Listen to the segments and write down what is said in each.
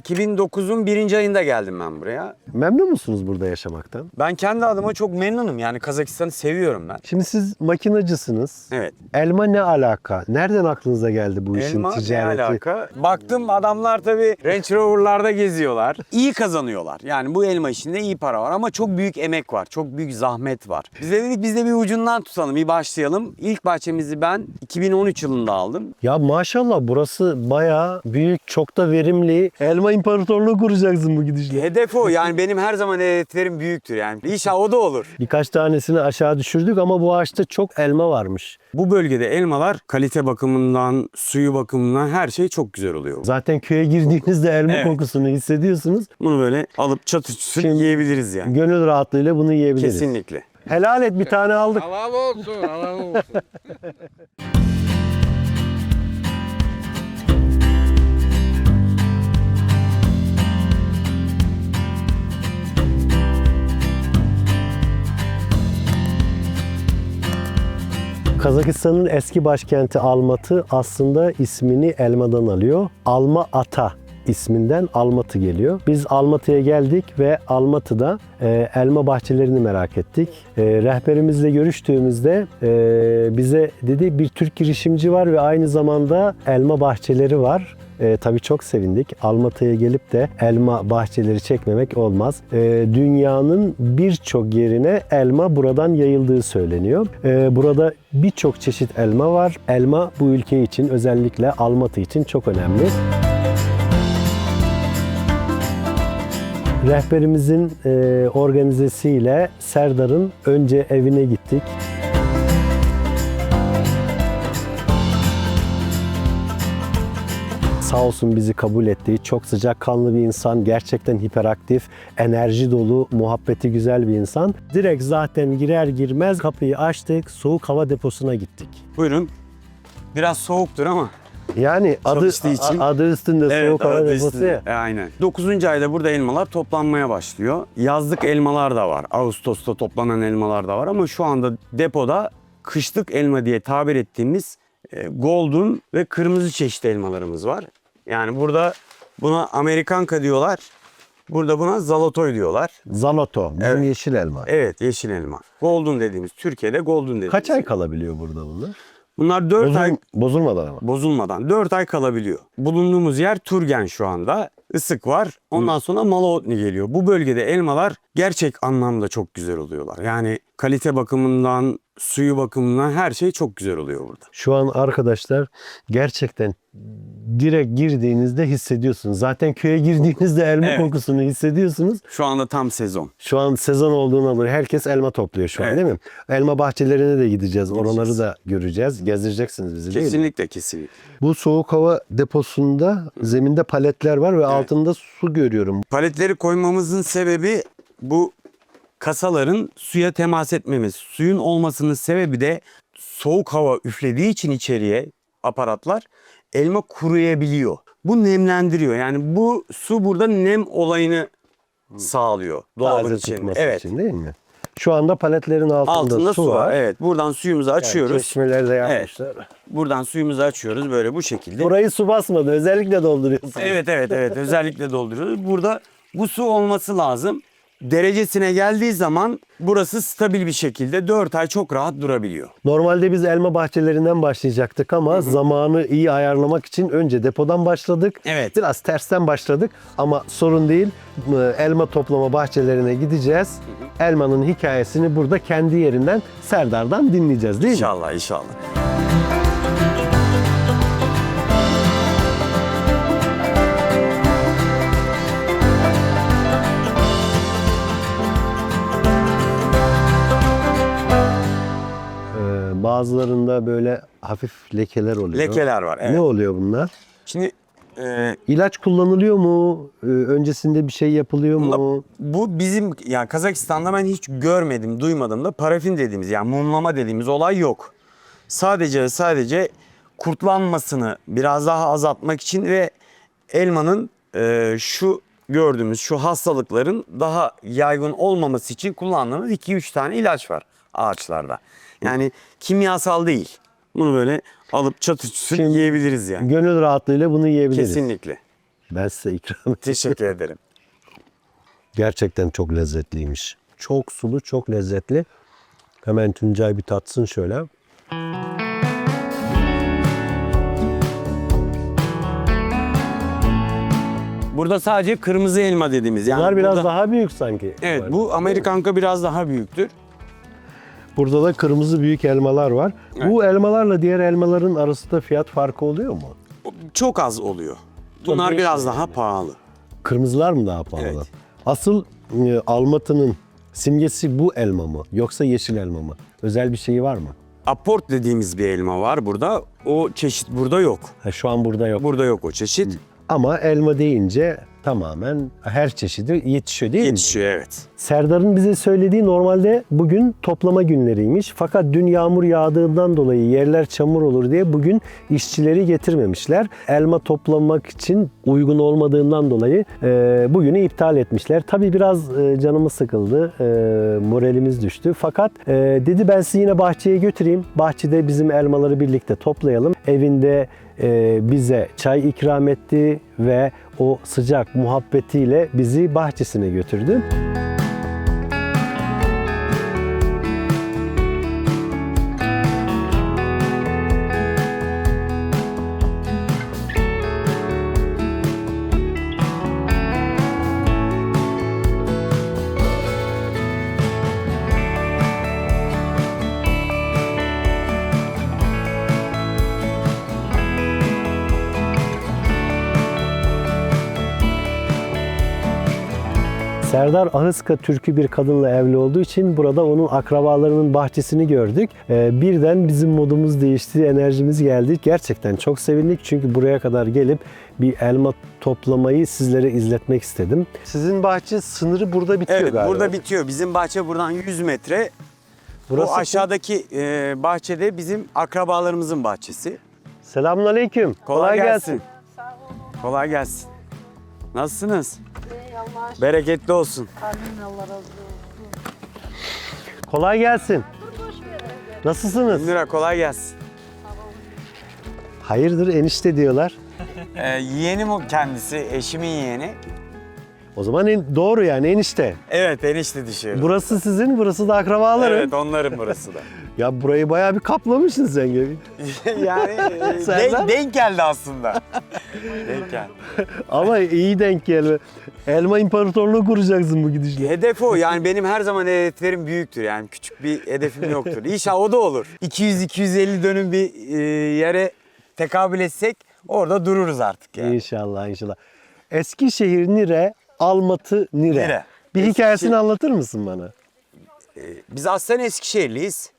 2009'un birinci ayında geldim ben buraya. Memnun musunuz burada yaşamaktan? Ben kendi adıma çok memnunum. Yani Kazakistan'ı seviyorum ben. Şimdi siz makinacısınız. Evet. Elma ne alaka? Nereden aklınıza geldi bu işin Elma ne ticareti? alaka? Baktım adamlar tabii Range Rover'larda geziyorlar. İyi kazanıyorlar. Yani bu elma işinde iyi para var ama çok büyük emek var. Çok büyük zahmet var. Biz de dedik biz de bir ucundan tutalım, bir başlayalım. İlk bahçemizi ben 2013 yılında aldım. Ya maşallah burası bayağı büyük, çok da verimli. Elma imparatorluğu kuracaksın bu gidişle. Hedef o. Yani benim her zaman hedeflerim büyüktür yani. İnşallah o da olur. Birkaç tanesini aşağı düşürdük ama bu ağaçta çok elma varmış. Bu bölgede elmalar kalite bakımından, suyu bakımından her şey çok güzel oluyor. Zaten köye girdiğinizde elma Evet. kokusunu hissediyorsunuz. Bunu böyle alıp çatı çatı Şimdi- yiyebiliriz yani. Gönül rahatlığıyla bunu yiyebiliriz. Kesinlikle. Helal et bir tane aldık. Halal olsun, halal olsun. Kazakistan'ın eski başkenti Almatı aslında ismini elmadan alıyor. Alma Ata isminden Almatı geliyor. Biz Almatı'ya geldik ve Almatı'da e, elma bahçelerini merak ettik. E, rehberimizle görüştüğümüzde e, bize dedi bir Türk girişimci var ve aynı zamanda elma bahçeleri var. E, tabii çok sevindik. Almatı'ya gelip de elma bahçeleri çekmemek olmaz. E, dünyanın birçok yerine elma buradan yayıldığı söyleniyor. E, burada birçok çeşit elma var. Elma bu ülke için özellikle Almatı için çok önemli. Rehberimizin e, organizesiyle Serdar'ın önce evine gittik. Sağ olsun bizi kabul etti. Çok sıcakkanlı bir insan, gerçekten hiperaktif, enerji dolu, muhabbeti güzel bir insan. Direkt zaten girer girmez kapıyı açtık, soğuk hava deposuna gittik. Buyurun. Biraz soğuktur ama. Yani adı, Çalıştığı için. adı üstünde soğuk hava deposu ya. E, aynen. 9. ayda burada elmalar toplanmaya başlıyor. Yazlık elmalar da var. Ağustos'ta toplanan elmalar da var ama şu anda depoda kışlık elma diye tabir ettiğimiz e, golden ve kırmızı çeşit elmalarımız var. Yani burada buna Amerikanka diyorlar. Burada buna zalotoy diyorlar. Zaloto, bizim Evet. yeşil elma. Evet yeşil elma. Golden dediğimiz Türkiye'de golden dediğimiz. Kaç ay kalabiliyor burada bunlar? Bunlar 4 Bozul- ay bozulmadan ama. bozulmadan 4 ay kalabiliyor. Bulunduğumuz yer Turgen şu anda. Isık var. Ondan sonra Malaotni geliyor. Bu bölgede elmalar gerçek anlamda çok güzel oluyorlar. Yani kalite bakımından, suyu bakımından her şey çok güzel oluyor burada. Şu an arkadaşlar gerçekten direkt girdiğinizde hissediyorsunuz. Zaten köye girdiğinizde elma Evet. kokusunu hissediyorsunuz. Şu anda tam sezon. Şu an sezon olduğuna göre herkes elma topluyor şu an Evet. değil mi? Elma bahçelerine de gideceğiz. Gideceğiz. Oraları da göreceğiz. Gezdireceksiniz bizi değil mi? Kesinlikle kesinlikle. Bu soğuk hava deposunda zeminde paletler var ve altında su görüyorum. Paletleri koymamızın sebebi bu kasaların suya temas etmemesi. Suyun olmasının sebebi de soğuk hava üflediği için içeriye aparatlar elma kuruyabiliyor. Bu nemlendiriyor. Yani bu su burada nem olayını sağlıyor dolabın Taze içinde. tutması Evet. için değil mi? Şu anda paletlerin altında, Altında su var. Evet. Buradan suyumuzu Yani açıyoruz. çeşmeleri de yapmışlar. Buradan suyumuzu açıyoruz böyle bu şekilde. Burayı su basmadı. Özellikle dolduruyorsunuz. Evet evet evet özellikle dolduruyoruz. Burada bu su olması lazım. Derecesine geldiği zaman burası stabil bir şekilde 4 ay çok rahat durabiliyor. Normalde biz elma bahçelerinden başlayacaktık ama zamanı iyi ayarlamak için önce depodan başladık. Evet. Biraz tersten başladık ama sorun değil. Ee, Elma toplama bahçelerine gideceğiz. Elmanın hikayesini burada kendi yerinden Serdar'dan dinleyeceğiz değil mi? İnşallah inşallah. Bazılarında böyle hafif lekeler oluyor. Lekeler var. Evet. Ne oluyor bunlar? Şimdi e, İlaç kullanılıyor mu? Ee, öncesinde bir şey yapılıyor mu? bu bizim yani Kazakistan'da ben hiç görmedim, duymadım da parafin dediğimiz yani mumlama dediğimiz olay yok. Sadece ve sadece kurtlanmasını biraz daha azaltmak için ve elmanın e, şu gördüğümüz şu hastalıkların daha yaygın olmaması için kullandığımız 2-3 tane ilaç var ağaçlarda. Yani kimyasal değil. Bunu böyle alıp çatı çatı Şimdi- yiyebiliriz yani. Gönül rahatlığıyla bunu yiyebiliriz. Kesinlikle. Ben size ikram edeyim. Teşekkür ederim. Gerçekten çok lezzetliymiş. Çok sulu, çok lezzetli. Hemen Tuncay bir tatsın şöyle. Burada sadece kırmızı elma dediğimiz. Yani Bunlar biraz burada- daha büyük sanki. Evet bu Amerikanka biraz daha büyüktür. Burada da kırmızı büyük elmalar var. Bu elmalarla diğer elmaların arasında fiyat farkı oluyor mu? Çok az oluyor. Bunlar değişik biraz daha pahalı. Kırmızılar mı daha pahalı? Evet. Asıl e, Almatı'nın simgesi bu elma mı yoksa yeşil elma mı? Özel bir şeyi var mı? Aport dediğimiz bir elma var burada. O çeşit burada yok. Ha, şu an burada yok. Burada yok o çeşit. Ama elma deyince tamamen her çeşidi yetişiyor değil mi? Yetişiyor evet. Serdar'ın bize söylediği normalde bugün toplama günleriymiş. Fakat dün yağmur yağdığından dolayı yerler çamur olur diye bugün işçileri getirmemişler. Elma toplamak için uygun olmadığından dolayı e, bugünü iptal etmişler. Tabii biraz e, canımız sıkıldı, e, moralimiz düştü. Fakat e, dedi ben sizi yine bahçeye götüreyim. Bahçede bizim elmaları birlikte toplayalım. Evinde bize çay ikram etti ve o sıcak muhabbetiyle bizi bahçesine götürdü. Serdar Ahıska Türk'ü bir kadınla evli olduğu için burada onun akrabalarının bahçesini gördük. Ee, birden bizim modumuz değişti, enerjimiz geldi. Gerçekten çok sevindik çünkü buraya kadar gelip bir elma toplamayı sizlere izletmek istedim. Sizin bahçe sınırı burada bitiyor Evet galiba. burada bitiyor. Bizim bahçe buradan 100 metre. Burası o aşağıdaki e, bahçede bizim akrabalarımızın bahçesi. Selamünaleyküm. Kolay, gelsin. Kolay gelsin. Nasılsınız? Bereketli olsun. Amin Allah razı olsun. Kolay gelsin. Nasılsınız? Lira kolay gelsin. Hayırdır enişte diyorlar. Ee, yeğenim o kendisi, eşimin yeğeni. O zaman en- doğru yani enişte. Evet enişte düşüyor. Burası sizin, burası da akrabaların. Evet onların burası da. Ya burayı bayağı bir kaplamışsın sen gibi. yani e, denk, denk geldi aslında. denk geldi. Ama iyi denk gelme. Elma imparatorluğu kuracaksın bu gidişle. Hedef o. Yani benim her zaman hedeflerim büyüktür. Yani küçük bir hedefim yoktur. İnşallah o da olur. 200-250 dönüm bir e, yere tekabül etsek orada dururuz artık yani. İnşallah inşallah. Eskişehir nire, Almatı nire. Nire. Bir Eskişehir- hikayesini anlatır mısın bana? Biz aslen Eskişehirliyiz.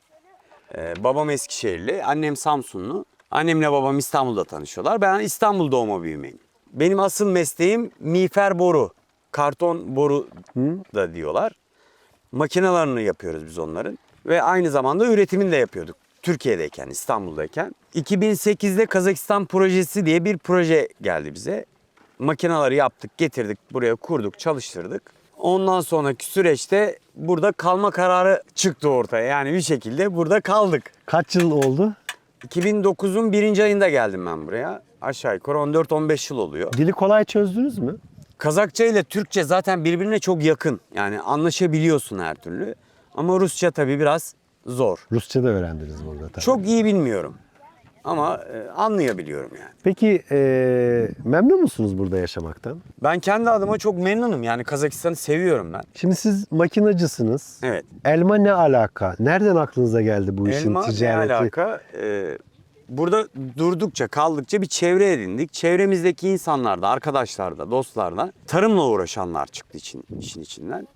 Ee, babam Eskişehirli, annem Samsunlu. Annemle babam İstanbul'da tanışıyorlar. Ben İstanbul doğma büyümeyim. Benim asıl mesleğim miğfer boru. Karton boru da diyorlar. Makinalarını yapıyoruz biz onların. Ve aynı zamanda üretimini de yapıyorduk. Türkiye'deyken, İstanbul'dayken. 2008'de Kazakistan projesi diye bir proje geldi bize. Makinaları yaptık, getirdik, buraya kurduk, çalıştırdık. Ondan sonraki süreçte burada kalma kararı çıktı ortaya. Yani bir şekilde burada kaldık. Kaç yıl oldu? 2009'un birinci ayında geldim ben buraya. Aşağı yukarı 14-15 yıl oluyor. Dili kolay çözdünüz mü? Kazakça ile Türkçe zaten birbirine çok yakın. Yani anlaşabiliyorsun her türlü. Ama Rusça tabii biraz zor. Rusça da öğrendiniz burada tabii. Çok iyi bilmiyorum. Ama e, anlayabiliyorum yani. Peki eee, memnun musunuz burada yaşamaktan? Ben kendi adıma çok memnunum. Yani Kazakistan'ı seviyorum ben. Şimdi siz makinacısınız. Evet. Elma ne alaka? Nereden aklınıza geldi bu işin Elma ne ticareti? alaka? Ee, burada durdukça, kaldıkça bir çevre edindik. Çevremizdeki insanlar da, arkadaşlar da, dostlar da tarımla uğraşanlar çıktı için, işin içinden.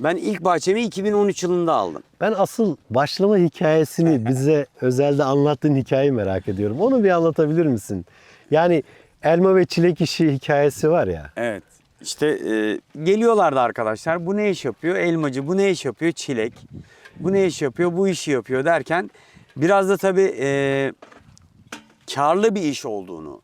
Ben ilk bahçemi 2013 yılında aldım. Ben asıl başlama hikayesini bize özelde anlattığın hikayeyi merak ediyorum. Onu bir anlatabilir misin? Yani elma ve çilek işi hikayesi var ya. Evet. İşte e, geliyorlardı arkadaşlar. Bu ne iş yapıyor? Elmacı. Bu ne iş yapıyor? Çilek. Bu ne iş yapıyor? Bu işi yapıyor derken biraz da tabii e, karlı bir iş olduğunu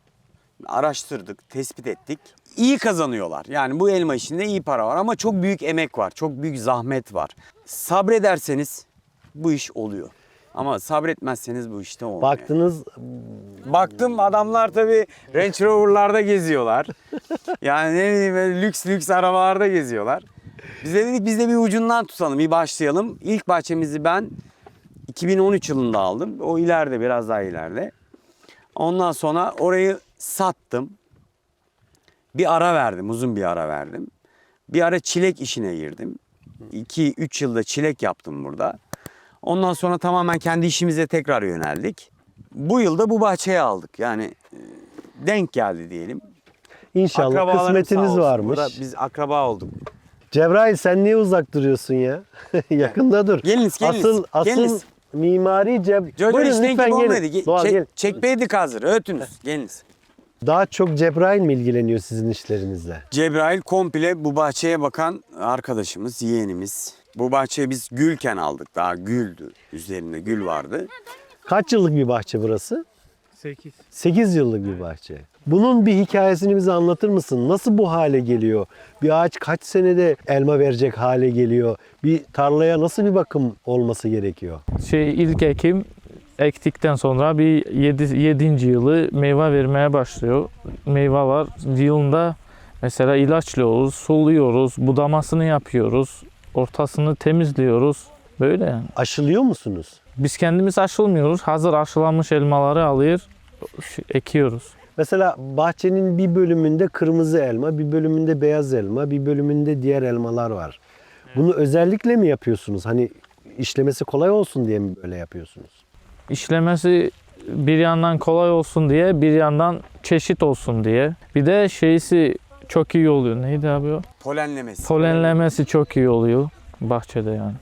araştırdık, tespit ettik. İyi kazanıyorlar. Yani bu elma işinde iyi para var ama çok büyük emek var. Çok büyük zahmet var. Sabrederseniz bu iş oluyor. Ama sabretmezseniz bu işte olmuyor. Baktınız Baktım adamlar tabii Range Rover'larda geziyorlar. Yani ne bileyim böyle lüks lüks arabalarda geziyorlar. Biz de dedik biz de bir ucundan tutalım, bir başlayalım. İlk bahçemizi ben 2013 yılında aldım. O ileride biraz daha ileride. Ondan sonra orayı sattım. Bir ara verdim, uzun bir ara verdim. Bir ara çilek işine girdim. 2-3 yılda çilek yaptım burada. Ondan sonra tamamen kendi işimize tekrar yöneldik. Bu yılda bu bahçeyi aldık. Yani e, denk geldi diyelim. inşallah kısmetiniz varmış. Burada biz akraba olduk. Cebrail sen niye uzak duruyorsun ya? Yakında dur. Geliniz, geliniz, Asıl asıl geliniz. mimari Ceb... Buyurun lütfen gelin. Doğal çek- gel. çekmeydik hazır. Ötünüz. Geliniz. Daha çok Cebrail mi ilgileniyor sizin işlerinizle? Cebrail komple bu bahçeye bakan arkadaşımız, yeğenimiz. Bu bahçeyi biz gülken aldık. Daha güldü. Üzerinde gül vardı. Kaç yıllık bir bahçe burası? 8. 8 yıllık bir bahçe. Bunun bir hikayesini bize anlatır mısın? Nasıl bu hale geliyor? Bir ağaç kaç senede elma verecek hale geliyor? Bir tarlaya nasıl bir bakım olması gerekiyor? Şey ilk ekim ektikten sonra bir 7. Yedi, yılı meyve vermeye başlıyor. Meyveler yılında mesela ilaçlıyoruz, suluyoruz, budamasını yapıyoruz, ortasını temizliyoruz. Böyle yani. Aşılıyor musunuz? Biz kendimiz aşılmıyoruz. Hazır aşılanmış elmaları alıyor, ekiyoruz. Mesela bahçenin bir bölümünde kırmızı elma, bir bölümünde beyaz elma, bir bölümünde diğer elmalar var. Bunu özellikle mi yapıyorsunuz? Hani işlemesi kolay olsun diye mi böyle yapıyorsunuz? İşlemesi bir yandan kolay olsun diye, bir yandan çeşit olsun diye. Bir de şeysi çok iyi oluyor. Neydi abi o? Polenlemesi. Polenlemesi çok iyi oluyor bahçede yani.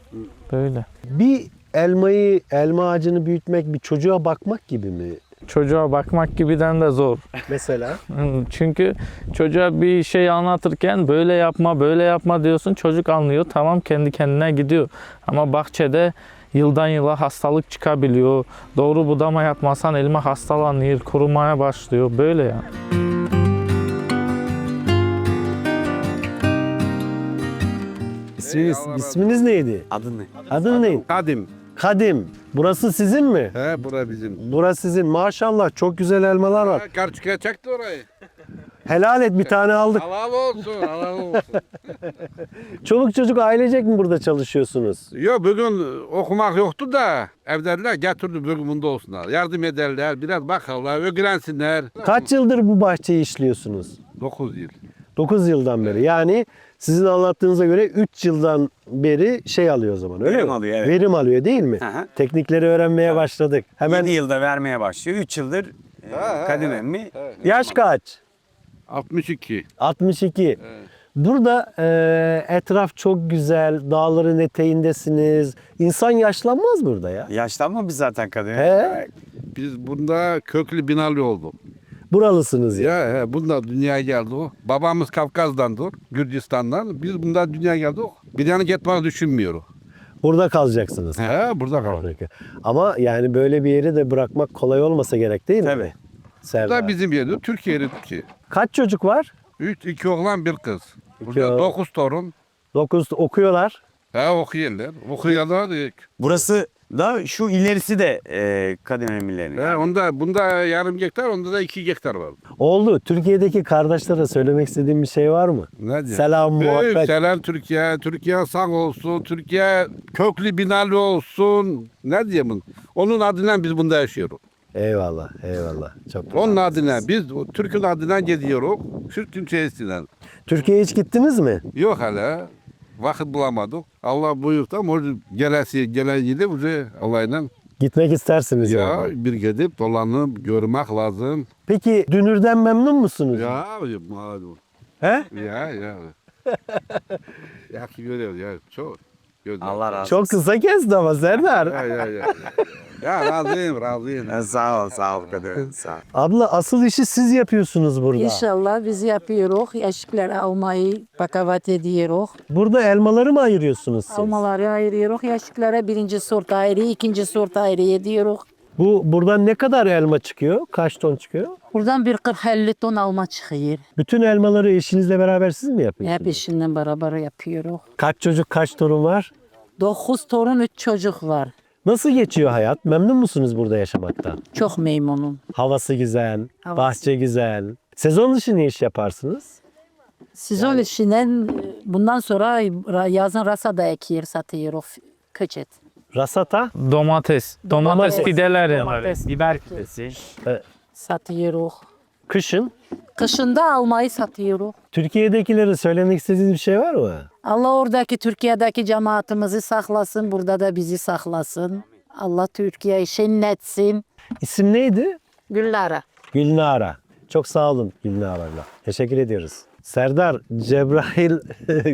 Böyle. Bir elmayı, elma ağacını büyütmek bir çocuğa bakmak gibi mi? Çocuğa bakmak gibiden de zor. Mesela Çünkü çocuğa bir şey anlatırken böyle yapma, böyle yapma diyorsun. Çocuk anlıyor. Tamam kendi kendine gidiyor. Ama bahçede yıldan yıla hastalık çıkabiliyor. Doğru budama yapmasan elma hastalanıyor, kurumaya başlıyor. Böyle yani. isminiz, isminiz neydi? Adı ne? Adın ne? Kadim. Kadim. Burası sizin mi? He bura bizim. Burası sizin. Maşallah çok güzel elmalar var. Karçukaya çekti orayı. Helal et bir tane aldık. Allah olsun, Allah olsun. Çoluk çocuk ailecek mi burada çalışıyorsunuz? Yok bugün okumak yoktu da evdeler getirdi bugün bunda olsunlar. Yardım ederler, biraz bakarlar, öğrensinler. Kaç yıldır bu bahçeyi işliyorsunuz? 9 yıl. 9 yıldan beri. Yani sizin anlattığınıza göre 3 yıldan beri şey alıyor o zaman öyle Verim mi? alıyor, evet. Verim alıyor değil mi? Hı hı. Teknikleri öğrenmeye başladık. Hemen 7 yılda vermeye başlıyor. 3 yıldır e, Kadim emmi. yaş kaç? 62. 62. Burada e, etraf çok güzel, dağların eteğindesiniz. İnsan yaşlanmaz burada ya. Yaşlanma biz zaten Kadim. He. Biz bunda köklü binalı olduk. Buralısınız ya. Ya he, bunda dünyaya geldik. Babamız Kafkas'dandır, Gürcistan'dan. Biz bunda dünyaya geldik. Bir yana gitmeyi düşünmüyoruz. Burada kalacaksınız. He, burada. Harika. Ama yani böyle bir yeri de bırakmak kolay olmasa gerek değil mi? Tabii. Bu Serdar. da bizim yerimiz. Türkiye'de ki. Kaç çocuk var? Üç, iki oğlan bir kız. İki Burada oğlan. dokuz torun. 9 okuyorlar. He okuyorlar. Okuyorlar. Burası da şu ilerisi de e, Kadim emmilerin. He, onda bunda yarım gektar, onda da iki gektar var. Oldu. Türkiye'deki kardeşlere söylemek istediğim bir şey var mı? Ne diyor? Selam, Büyük muhabbet. selam Türkiye. Türkiye sağ olsun. Türkiye köklü binalı olsun. Ne diyeyim? Onun adıyla biz bunda yaşıyoruz. Eyvallah, eyvallah. Çok güzel. Onun adına biz o Türk'ün adına gidiyoruz. Türk'ün şeysinden. Türkiye'ye hiç gittiniz mi? Yok hala. Vakit bulamadık. Allah buyurdu ama gelesi gelen yılı bize Allah'ıyla Gitmek istersiniz ya yani. bir gidip dolanıp görmek lazım. Peki dünürden memnun musunuz? Ya malum. He? Ya ya. ya görüyoruz ya çok. Görüyoruz. Allah razı olsun. Çok kısa kesti ama Serdar. Ya ya ya. Ya razıyım razıyım. E, sağ ol, sağ ol Kadim. Sağ ol. Abla asıl işi siz yapıyorsunuz burada. İnşallah biz yapıyoruz. Yaşıkları almayı bakavat ediyoruz. Burada elmaları mı ayırıyorsunuz siz? Almaları ayırıyoruz. Yaşıklara birinci sort ayrı, ikinci sort ayrı ediyoruz. Bu buradan ne kadar elma çıkıyor? Kaç ton çıkıyor? Buradan bir 40-50 ton alma çıkıyor. Bütün elmaları eşinizle beraber siz mi yapıyorsunuz? Hep eşinden beraber yapıyoruz. Kaç çocuk, kaç torun var? 9 torun 3 çocuk var. Nasıl geçiyor hayat? Memnun musunuz burada yaşamaktan? Çok memnunum. Havası güzel, Havası. bahçe güzel. Sezon dışı ne iş yaparsınız? Sizin işinden bundan sonra yazın rasa da ekiyor, satıyoruz. Kıçet. Rasata, Domates. Domates pideler yani. biber pidesi. Satıyoruz. kışın. Kışında almayı satıyoruz. Türkiye'dekilere söylemek istediğiniz bir şey var mı? Allah oradaki Türkiye'deki cemaatimizi saklasın, burada da bizi saklasın. Allah Türkiye'yi şenletsin. İsim neydi? Güllara. Gülnara. Çok sağ olun Gülnara'yla. Teşekkür ediyoruz. Serdar, Cebrail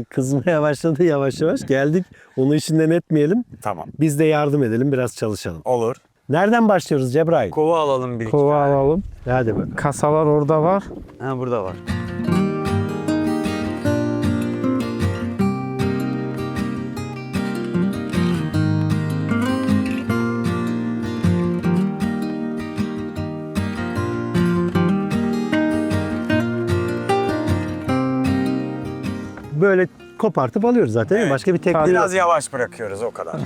kızmaya başladı yavaş yavaş. Geldik. Onu işinden etmeyelim. Tamam. Biz de yardım edelim, biraz çalışalım. Olur. Nereden başlıyoruz Cebrail? Kova alalım bir iki Kova tane. alalım. Hadi bakalım. Kasalar orada var. Ha burada var. Böyle kopartıp alıyoruz zaten. Evet. Başka bir tekniği. Biraz yavaş bırakıyoruz o kadar.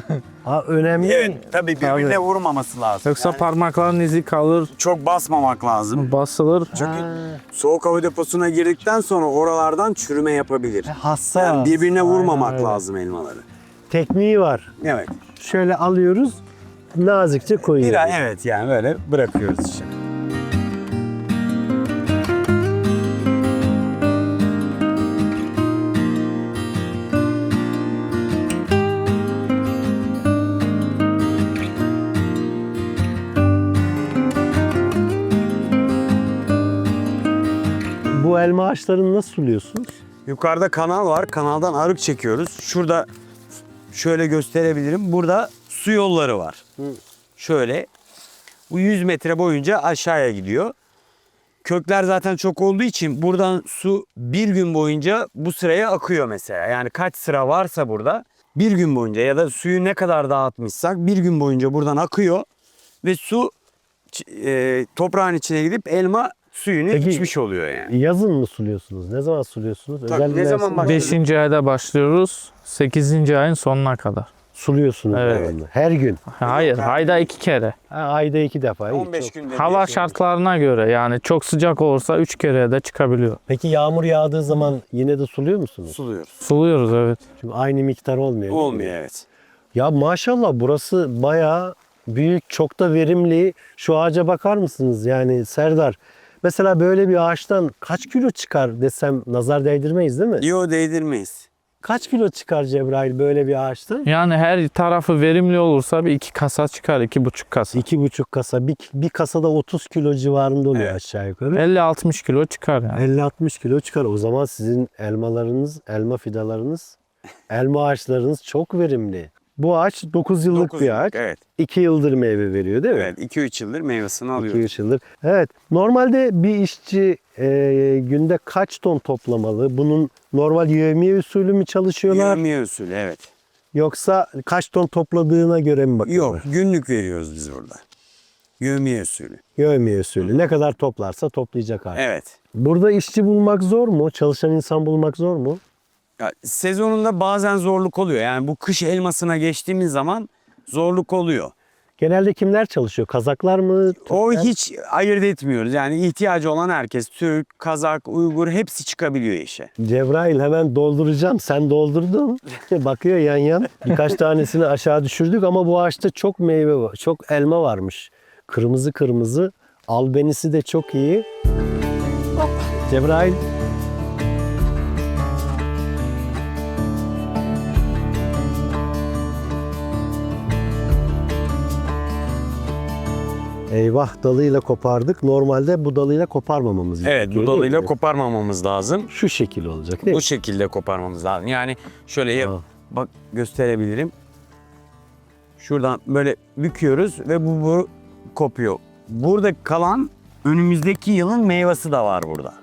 Ha, önemli. evet tabii birbirine vurmaması lazım. Yoksa Yani parmakların izi kalır, çok basmamak lazım. basılır. Çünkü soğuk hava deposuna girdikten sonra oralardan çürüme yapabilir. Hassas. Yani birbirine vurmamak Aynen öyle. lazım elmaları. Tekniği var. Evet. Şöyle alıyoruz, nazikçe koyuyoruz. Bir ay evet yani böyle bırakıyoruz işte. Ağaçlarını nasıl suluyorsunuz? Yukarıda kanal var. Kanaldan arık çekiyoruz. Şurada şöyle gösterebilirim. Burada su yolları var. Şöyle. Bu 100 metre boyunca aşağıya gidiyor. Kökler zaten çok olduğu için buradan su bir gün boyunca bu sıraya akıyor mesela. Yani kaç sıra varsa burada bir gün boyunca ya da suyu ne kadar dağıtmışsak bir gün boyunca buradan akıyor ve su e, toprağın içine gidip elma suyunu Peki- içmiş oluyor yani. Yazın mı suluyorsunuz? Ne zaman suluyorsunuz? Tabii, Özel bir ne zaman mevsim- başlıyoruz? 5. ayda başlıyoruz. 8. ayın sonuna kadar. Suluyorsunuz Evet. devamlı. Her gün. Hayır, ayda iki kere. Ha, ayda iki defa. İyi, 15 çok- günde Hava bir- şartlarına göre yani çok sıcak olursa 3 kere de çıkabiliyor. Peki yağmur yağdığı zaman yine de suluyor musunuz? suluyoruz. Suluyoruz evet. Çünkü aynı miktar olmuyor. Olmuyor evet. Ya maşallah burası bayağı büyük, çok da verimli. Şu ağaca bakar mısınız? Yani Serdar, mesela böyle bir ağaçtan kaç kilo çıkar desem nazar değdirmeyiz değil mi? Yo değdirmeyiz. Kaç kilo çıkar Cebrail böyle bir ağaçtan? Yani her tarafı verimli olursa bir iki kasa çıkar, iki buçuk kasa. İki buçuk kasa, bir, bir kasada 30 kilo civarında oluyor Evet. aşağı yukarı. 50-60 kilo çıkar yani. 50-60 kilo çıkar. O zaman sizin elmalarınız, elma fidalarınız, elma ağaçlarınız çok verimli. Bu ağaç 9 yıllık Dokuz bir ağaç. Evet. 2 yıldır meyve veriyor değil mi? Evet. 2-3 yıldır meyvesini alıyoruz. 2-3 yıldır. Evet. Normalde bir işçi e, günde kaç ton toplamalı? Bunun normal yevmiye usulü mü çalışıyorlar? Yevmiye usulü evet. Yoksa kaç ton topladığına göre mi bakıyorlar? Yok günlük veriyoruz biz burada. Yevmiye usulü. Yevmiye usulü. Ne kadar toplarsa toplayacak ağaç. Evet. Burada işçi bulmak zor mu? Çalışan insan bulmak zor mu? Ya, sezonunda bazen zorluk oluyor. Yani bu kış elmasına geçtiğimiz zaman zorluk oluyor. Genelde kimler çalışıyor? Kazaklar mı? O Türkler? hiç ayırt etmiyoruz. Yani ihtiyacı olan herkes Türk, Kazak, Uygur hepsi çıkabiliyor işe. Cebrail hemen dolduracağım. Sen doldurdun. Bakıyor yan yan. Birkaç tanesini aşağı düşürdük ama bu ağaçta çok meyve var. Çok elma varmış. Kırmızı kırmızı. Albenisi de çok iyi. Cebrail. Eyvah dalıyla kopardık. Normalde bu dalıyla koparmamamız Evet gerekiyor, bu değil dalıyla koparmamamız lazım. Şu şekil olacak değil Bu mi? şekilde koparmamız lazım. Yani şöyle yap- Ha. bak gösterebilirim. Şuradan böyle büküyoruz ve bu, bu kopuyor. Burada kalan önümüzdeki yılın meyvesi de var burada.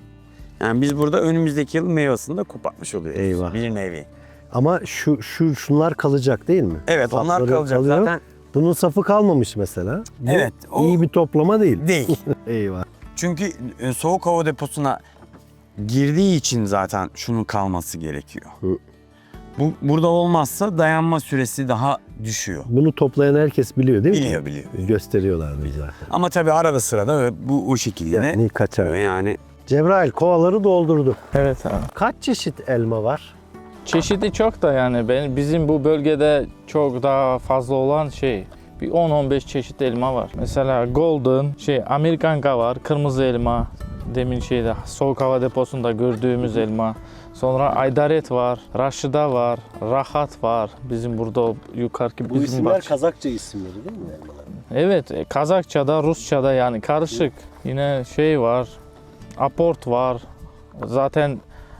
Yani biz burada önümüzdeki yılın meyvesini de kopartmış oluyoruz. Eyvah. Bir nevi. Ama şu şu şunlar kalacak değil mi? Evet onlar Sapları kalacak kalıyor. zaten. Bunun safı kalmamış mesela. Bu Evet, o- iyi bir toplama değil. Değil. Eyvah. Çünkü e, soğuk hava deposuna girdiği için zaten şunun kalması gerekiyor. Hı. Bu burada olmazsa dayanma süresi daha düşüyor. Bunu toplayan herkes biliyor değil mi? Biliyor biliyor. Gösteriyorlar bize zaten. Ama tabii arada sırada bu o şekilde de Yani kaçar. yani Cebrail kovaları doldurdu. Evet abi. Kaç çeşit elma var? Çeşidi çok da yani ben, bizim bu bölgede çok daha fazla olan şey bir 10-15 çeşit elma var. Mesela Golden, şey Amerikanka var, kırmızı elma, demin şeyde soğuk hava deposunda gördüğümüz elma. Sonra Aydaret var, Raşıda var, Rahat var. Bizim burada yukarıki Bu bizim isimler bahçe- Kazakça isimleri değil mi elmaların? Evet, e, Kazakça'da, Rusça'da yani karışık. Yine şey var, aport var. Zaten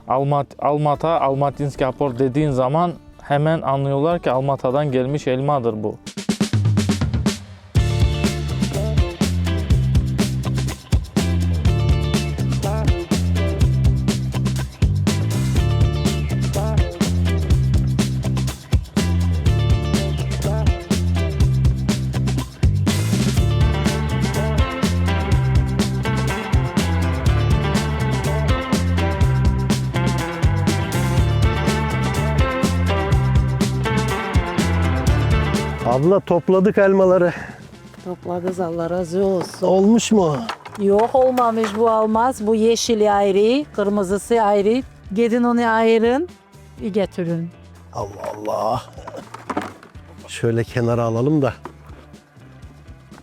Almat, Almata, Almatinski aport dediğin zaman hemen anlıyorlar ki Almata'dan gelmiş elmadır bu. Abla topladık elmaları. Topladınız Allah razı olsun. Olmuş mu? Yok olmamış bu almaz. Bu yeşili ayrı, kırmızısı ayrı. Gidin onu ayırın, getirin. Allah Allah. Şöyle kenara alalım da.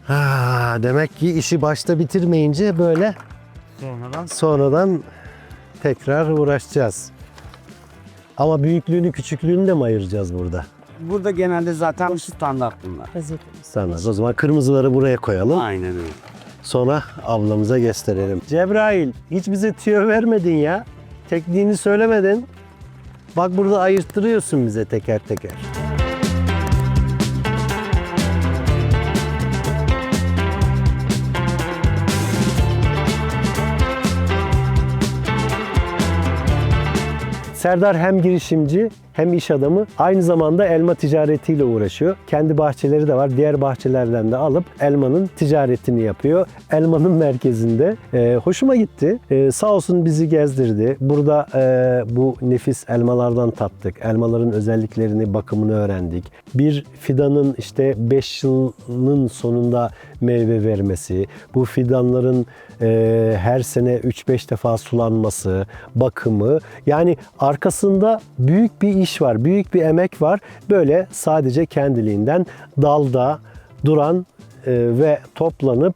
Ha, demek ki işi başta bitirmeyince böyle sonradan sonradan tekrar uğraşacağız. Ama büyüklüğünü küçüklüğünü de mi ayıracağız burada? Burada genelde zaten standart bunlar. Sana o zaman kırmızıları buraya koyalım. Aynen öyle. Sonra ablamıza gösterelim. Cebrail hiç bize tüyo vermedin ya. Tekniğini söylemedin. Bak burada ayırttırıyorsun bize teker teker. Serdar hem girişimci hem iş adamı aynı zamanda elma ticaretiyle uğraşıyor. Kendi bahçeleri de var. Diğer bahçelerden de alıp elmanın ticaretini yapıyor. Elmanın merkezinde. Ee, hoşuma gitti. Ee, sağ olsun bizi gezdirdi. Burada e, bu nefis elmalardan tattık. Elmaların özelliklerini, bakımını öğrendik. Bir fidanın işte 5 yılın sonunda meyve vermesi, bu fidanların e, her sene 3-5 defa sulanması, bakımı yani arkasında büyük bir iş var, büyük bir emek var. Böyle sadece kendiliğinden dalda duran e, ve toplanıp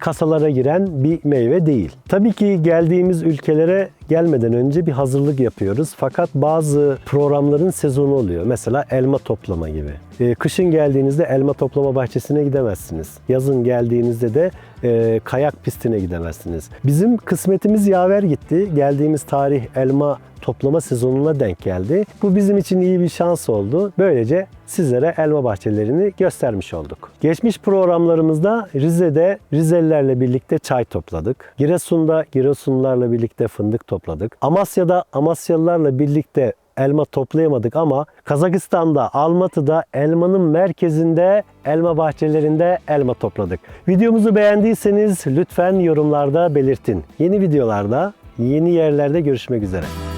kasalara giren bir meyve değil. Tabii ki geldiğimiz ülkelere gelmeden önce bir hazırlık yapıyoruz. Fakat bazı programların sezonu oluyor. Mesela elma toplama gibi. E, Kışın geldiğinizde elma toplama bahçesine gidemezsiniz. Yazın geldiğinizde de e, kayak pistine gidemezsiniz. Bizim kısmetimiz yaver gitti. Geldiğimiz tarih elma toplama sezonuna denk geldi. Bu bizim için iyi bir şans oldu. Böylece sizlere elma bahçelerini göstermiş olduk. Geçmiş programlarımızda Rize'de Rizelilerle birlikte çay topladık. Giresun'da Giresunlularla birlikte fındık topladık. Amasya'da Amasyalılarla birlikte elma toplayamadık ama Kazakistan'da Almatı'da elmanın merkezinde elma bahçelerinde elma topladık. Videomuzu beğendiyseniz lütfen yorumlarda belirtin. Yeni videolarda yeni yerlerde görüşmek üzere.